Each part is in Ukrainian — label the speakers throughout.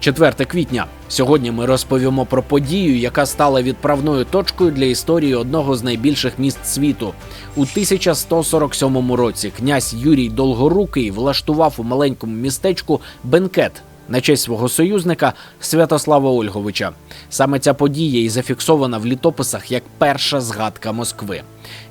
Speaker 1: 4 квітня. Сьогодні ми розповімо про подію, яка стала відправною точкою для історії одного з найбільших міст світу. У 1147 році князь Юрій Долгорукий влаштував у маленькому містечку бенкет на честь свого союзника Святослава Ольговича. Саме ця подія і зафіксована в літописах як перша згадка Москви.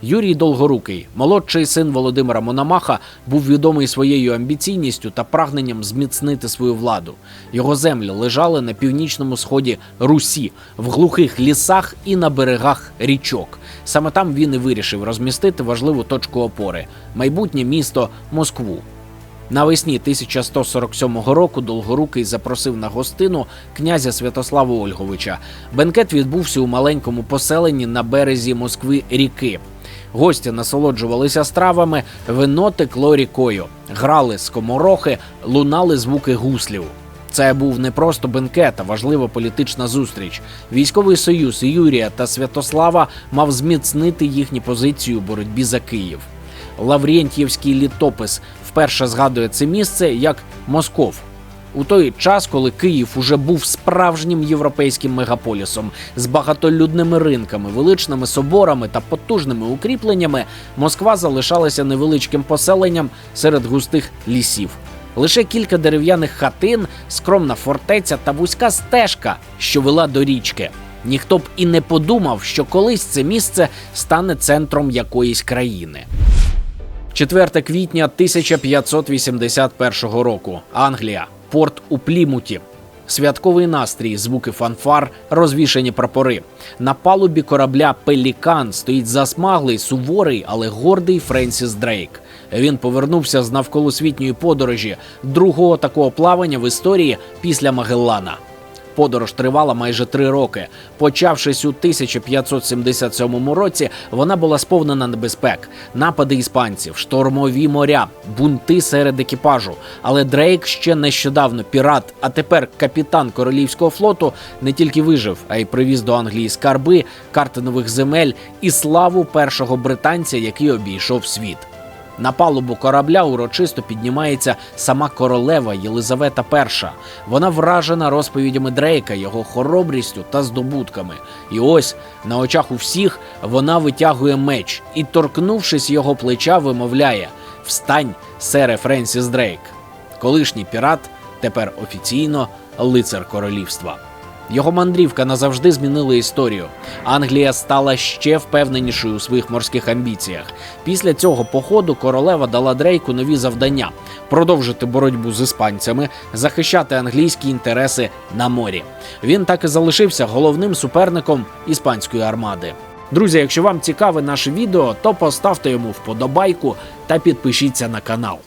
Speaker 1: Юрій Долгорукий, молодший син Володимира Мономаха, був відомий своєю амбіційністю та прагненням зміцнити свою владу. Його землі лежали на північному сході Русі, в глухих лісах і на берегах річок. Саме там він і вирішив розмістити важливу точку опори майбутнє місто Москву. Навесні 1147 року Долгорукий запросив на гостину князя Святослава Ольговича. Бенкет відбувся у маленькому поселенні на березі Москви ріки. Гості насолоджувалися стравами, вино текло рікою, грали скоморохи, лунали звуки гуслів. Це був не просто бенкет, а важлива політична зустріч. Військовий союз Юрія та Святослава мав зміцнити їхні позиції у боротьбі за Київ. Лаврєнтьєвський літопис вперше згадує це місце як Москов. У той час, коли Київ уже був справжнім європейським мегаполісом з багатолюдними ринками, величними соборами та потужними укріпленнями, Москва залишалася невеличким поселенням серед густих лісів. Лише кілька дерев'яних хатин, скромна фортеця та вузька стежка, що вела до річки. Ніхто б і не подумав, що колись це місце стане центром якоїсь країни. 4 квітня 1581 року. Англія. Порт у Плімуті. Святковий настрій, звуки фанфар, розвішені прапори. На палубі корабля Пелікан стоїть засмаглий, суворий, але гордий Френсіс Дрейк. Він повернувся з навколосвітньої подорожі, другого такого плавання в історії після Магеллана. Подорож тривала майже три роки. Почавшись у 1577 році, вона була сповнена небезпек, напади іспанців, штормові моря, бунти серед екіпажу. Але Дрейк ще нещодавно пірат, а тепер капітан королівського флоту не тільки вижив, а й привіз до Англії скарби, карти нових земель і славу першого британця, який обійшов світ. На палубу корабля урочисто піднімається сама королева Єлизавета І. Вона вражена розповідями Дрейка, його хоробрістю та здобутками. І ось на очах у всіх вона витягує меч і, торкнувшись його плеча, вимовляє: Встань, сере Френсіс Дрейк. Колишній пірат тепер офіційно лицар королівства. Його мандрівка назавжди змінила історію. Англія стала ще впевненішою у своїх морських амбіціях. Після цього походу королева дала Дрейку нові завдання: продовжити боротьбу з іспанцями, захищати англійські інтереси на морі. Він так і залишився головним суперником іспанської армади. Друзі, якщо вам цікаве наше відео, то поставте йому вподобайку та підпишіться на канал.